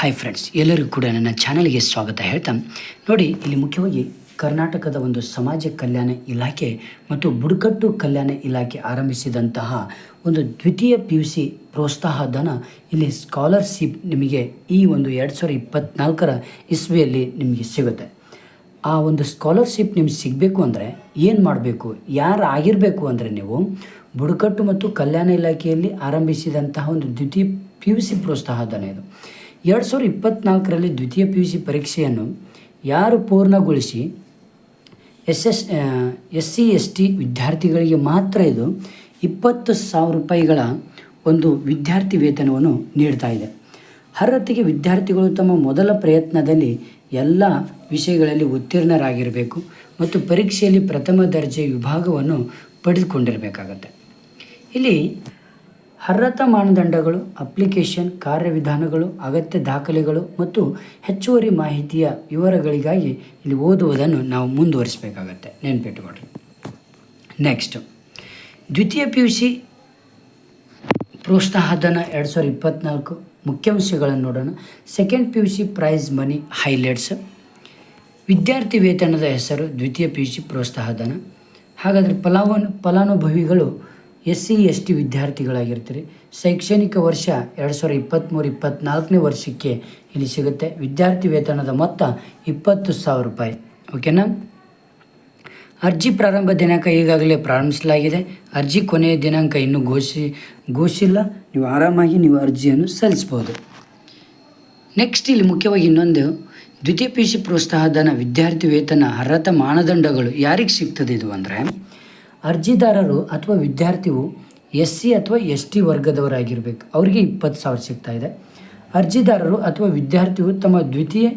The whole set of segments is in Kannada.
ಹಾಯ್ ಫ್ರೆಂಡ್ಸ್ ಎಲ್ಲರಿಗೂ ಕೂಡ ನನ್ನ ಚಾನಲ್ಗೆ ಸ್ವಾಗತ ಹೇಳ್ತಾ, ನೋಡಿ ಇಲ್ಲಿ ಮುಖ್ಯವಾಗಿ ಕರ್ನಾಟಕದ ಒಂದು ಸಮಾಜ ಕಲ್ಯಾಣ ಇಲಾಖೆ ಮತ್ತು ಬುಡಕಟ್ಟು ಕಲ್ಯಾಣ ಇಲಾಖೆ ಆರಂಭಿಸಿದಂತಹ ಒಂದು ದ್ವಿತೀಯ ಪಿ ಯು ಸಿ ಪ್ರೋತ್ಸಾಹ ಧನ ಇಲ್ಲಿ ಸ್ಕಾಲರ್ಶಿಪ್ ನಿಮಗೆ ಈ ಒಂದು ಎರಡು ಸಾವಿರದ ಇಪ್ಪತ್ತ್ನಾಲ್ಕರ ಇಸ್ವಿಯಲ್ಲಿ ನಿಮಗೆ ಸಿಗುತ್ತೆ. ಆ ಒಂದು ಸ್ಕಾಲರ್ಶಿಪ್ ನಿಮ್ಗೆ ಸಿಗಬೇಕು ಅಂದರೆ ಏನು ಮಾಡಬೇಕು, ಯಾರು ಆಗಿರಬೇಕು ಅಂದರೆ ನೀವು ಬುಡಕಟ್ಟು ಮತ್ತು ಕಲ್ಯಾಣ ಇಲಾಖೆಯಲ್ಲಿ ಆರಂಭಿಸಿದಂತಹ ಒಂದು ದ್ವಿತೀಯ ಪಿ ಯು ಸಿ ಪ್ರೋತ್ಸಾಹ ಧನ ಇದು. ಎರಡು ಸಾವಿರದ ಇಪ್ಪತ್ತ್ನಾಲ್ಕರಲ್ಲಿ ದ್ವಿತೀಯ ಪಿ ಯು ಸಿ ಪರೀಕ್ಷೆಯನ್ನು ಯಾರು ಪೂರ್ಣಗೊಳಿಸಿ S S S C S T ವಿದ್ಯಾರ್ಥಿಗಳಿಗೆ ಮಾತ್ರ ಇದು ಇಪ್ಪತ್ತು ಸಾವಿರ ರೂಪಾಯಿಗಳ ಒಂದು ವಿದ್ಯಾರ್ಥಿ ವೇತನವನ್ನು ನೀಡ್ತಾ ಇದೆ. ಅರ್ಹತೆಗೆ ವಿದ್ಯಾರ್ಥಿಗಳು ತಮ್ಮ ಮೊದಲ ಪ್ರಯತ್ನದಲ್ಲಿ ಎಲ್ಲ ವಿಷಯಗಳಲ್ಲಿ ಉತ್ತೀರ್ಣರಾಗಿರಬೇಕು ಮತ್ತು ಪರೀಕ್ಷೆಯಲ್ಲಿ ಪ್ರಥಮ ದರ್ಜೆ ವಿಭಾಗವನ್ನು ಪಡೆದುಕೊಂಡಿರಬೇಕಾಗತ್ತೆ. ಇಲ್ಲಿ ಅರ್ಹತಾ ಮಾನದಂಡಗಳು, ಅಪ್ಲಿಕೇಶನ್, ಕಾರ್ಯವಿಧಾನಗಳು, ಅಗತ್ಯ ದಾಖಲೆಗಳು ಮತ್ತು ಹೆಚ್ಚುವರಿ ಮಾಹಿತಿಯ ವಿವರಗಳಿಗಾಗಿ ಇಲ್ಲಿ ಓದುವುದನ್ನು ನಾವು ಮುಂದುವರಿಸಬೇಕಾಗತ್ತೆ. ನೆನಪಿಟ್ಟುಕೊಳ್ಳಿ ನೆಕ್ಸ್ಟ್ ದ್ವಿತೀಯ ಪಿ ಯು ಸಿ ಪ್ರೋತ್ಸಾಹಧನ ಎರಡು ಸಾವಿರದ ಇಪ್ಪತ್ತ್ನಾಲ್ಕು ಮುಖ್ಯಾಂಶಗಳನ್ನು ನೋಡೋಣ. Second P U C prize money highlights ವಿದ್ಯಾರ್ಥಿ ವೇತನದ ಹೆಸರು ದ್ವಿತೀಯ ಪಿ ಯು ಸಿ ಪ್ರೋತ್ಸಾಹಧನ. ಹಾಗಾದರೆ ಫಲಾನು ಫಲಾನುಭವಿಗಳು ಎಸ್ ಸಿ ಎಸ್ ಟಿ ವಿದ್ಯಾರ್ಥಿಗಳಾಗಿರ್ತೀರಿ. ಶೈಕ್ಷಣಿಕ ವರ್ಷ ಎರಡು ಸಾವಿರದ ಇಪ್ಪತ್ತ್ಮೂರು ಇಪ್ಪತ್ತ್ನಾಲ್ಕನೇ ವರ್ಷಕ್ಕೆ ಇಲ್ಲಿ ಸಿಗುತ್ತೆ. ವಿದ್ಯಾರ್ಥಿ ವೇತನದ ಮೊತ್ತ ಇಪ್ಪತ್ತು ಸಾವಿರ ರೂಪಾಯಿ. ಓಕೆನಾ ಅರ್ಜಿ ಪ್ರಾರಂಭ ದಿನಾಂಕ ಈಗಾಗಲೇ ಪ್ರಾರಂಭಿಸಲಾಗಿದೆ. ಅರ್ಜಿ ಕೊನೆಯ ದಿನಾಂಕ ಇನ್ನೂ ಘೋಷಿ, ಘೋಷಿಲ್ಲ. ನೀವು ಆರಾಮಾಗಿ ನೀವು ಅರ್ಜಿಯನ್ನು ಸಲ್ಲಿಸ್ಬೋದು. ನೆಕ್ಸ್ಟ್ ಇಲ್ಲಿ ಮುಖ್ಯವಾಗಿ ಇನ್ನೊಂದು, ದ್ವಿತೀಯ ಪಿ ಯು ಸಿ ಪ್ರೋತ್ಸಾಹಧನ ವಿದ್ಯಾರ್ಥಿ ವೇತನ ಅರ್ಹತಾ ಮಾನದಂಡಗಳು ಯಾರಿಗೆ ಸಿಗ್ತದೆ ಇದು ಅಂದರೆ? ಅರ್ಜಿದಾರರು ಅಥವಾ ವಿದ್ಯಾರ್ಥಿಯು ಎಸ್ ಸಿ ಅಥವಾ ಎಸ್ ಟಿ ವರ್ಗದವರಾಗಿರಬೇಕು. ಅವರಿಗೆ ಇಪ್ಪತ್ತು ಸಾವಿರ ಸಿಗ್ತಾ ಇದೆ. ಅರ್ಜಿದಾರರು ಅಥವಾ ವಿದ್ಯಾರ್ಥಿಯು ತಮ್ಮ ದ್ವಿತೀಯ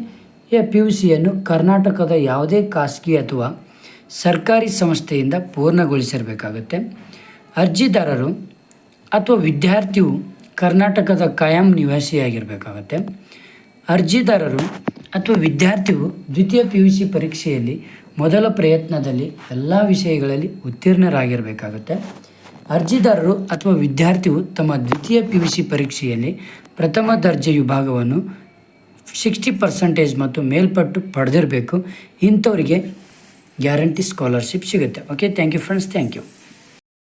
ಪಿ ಯು ಸಿಯನ್ನು ಕರ್ನಾಟಕದ ಯಾವುದೇ ಖಾಸಗಿ ಅಥವಾ ಸರ್ಕಾರಿ ಸಂಸ್ಥೆಯಿಂದ ಪೂರ್ಣಗೊಳಿಸಿರಬೇಕಾಗುತ್ತೆ. ಅರ್ಜಿದಾರರು ಅಥವಾ ವಿದ್ಯಾರ್ಥಿಯು ಕರ್ನಾಟಕದ ಕಾಯಂ ನಿವಾಸಿಯಾಗಿರಬೇಕಾಗತ್ತೆ. ಅರ್ಜಿದಾರರು ಅಥವಾ ವಿದ್ಯಾರ್ಥಿಯು ದ್ವಿತೀಯ ಪಿ ಯು ಸಿ ಪರೀಕ್ಷೆಯಲ್ಲಿ ಮೊದಲ ಪ್ರಯತ್ನದಲ್ಲಿ ಎಲ್ಲ ವಿಷಯಗಳಲ್ಲಿ ಉತ್ತೀರ್ಣರಾಗಿರಬೇಕಾಗುತ್ತೆ. ಅರ್ಜಿದಾರರು ಅಥವಾ ವಿದ್ಯಾರ್ಥಿಯು ತಮ್ಮ ದ್ವಿತೀಯ ಪಿ ಯು ಸಿ ಪರೀಕ್ಷೆಯಲ್ಲಿ ಪ್ರಥಮ ದರ್ಜೆ ವಿಭಾಗವನ್ನು ಸಿಕ್ಸ್ಟಿ ಪರ್ಸೆಂಟೇಜ್ ಮತ್ತು ಮೇಲ್ಪಟ್ಟು ಪಡೆದಿರಬೇಕು. ಇಂಥವರಿಗೆ ಗ್ಯಾರಂಟಿ ಸ್ಕಾಲರ್ಶಿಪ್ ಸಿಗುತ್ತೆ. Okay thank you friends thank you